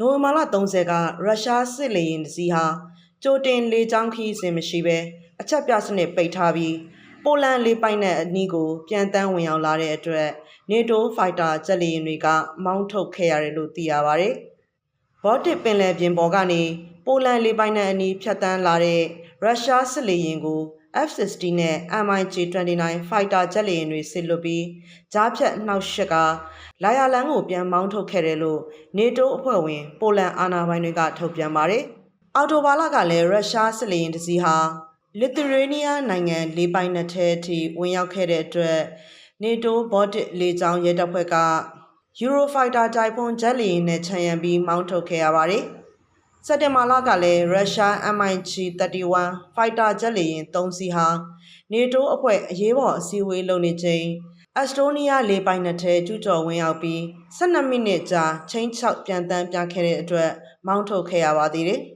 နိုဝင်ဘာလ30ကရုရှားစစ်လေယာဉ်တစ်စီးဟာကြိုတင်လေကြောင်းခီးစဉ်မရှိဘဲအချက်ပြစနစ်ပိတ်ထားပြီးပိုလန်လေပိုင်နက်အနီးကိုပြန်တန်းဝင်ရောက်လာတဲ့အတွက် NATO Fighter ဂျက်လေယာဉ်တွေကမောင်းထုတ်ခဲ့ရတယ်လို့သိရပါတယ်။ဘော့တစ်ပင်လယ်ပြင်ပေါ်ကနေပိုလန်လေပိုင်နက်အနီးဖြတ်တန်းလာတဲ့ရုရှားစစ်လေယာဉ်ကို F-16 နဲ့ MiG-29 Fighter ဂျက်လေယာဉ်တွေစစ်လွတ်ပြီးကြားဖြတ်နှောက်ယှက်ကလာယာလန်ကိုပြန်မောင်းထုတ်ခဲ့တယ်လို့ NATO အဖွဲ့ဝင်ပိုလန်အာဏာပိုင်တွေကထုတ်ပြန်ပါတယ်။အော်တိုဘာလကလည်းရုရှားစစ်လေယာဉ်တစ်စီးဟာလစ်သူရေးနီးယားနိုင်ငံလေပိုင်နက်ထဲအထိဝင်ရောက်ခဲ့တဲ့အတွက် NATO ဘော့တစ်လေကြောင်းရဲတပ်ဖွဲ့က Eurofighter တိုင်ဖွန်ဂျက်လေယာဉ်နဲ့ခြံရံပြီးမောင်းထုတ်ခဲ့ရပါတယ်။ စက်တင်ဘာလကလည်းရုရှား MiG-31 Fighter ဂျက်လေယာဉ်၃စီးဟာ NATO အဖွဲ့အရေးပေါ်အစည်းအဝေးလုပ်နေချိန်အက်စတိုးနီးယားလေပိုင်နက်ထဲကျူးကျော်ဝင်ရောက်ပြီး12မိနစ်ကြာချင်းချောက်ပြန်တန်းပြခဲ့တဲ့အတွက်မောင်းထုတ်ခဲ့ရပါသေးတယ်။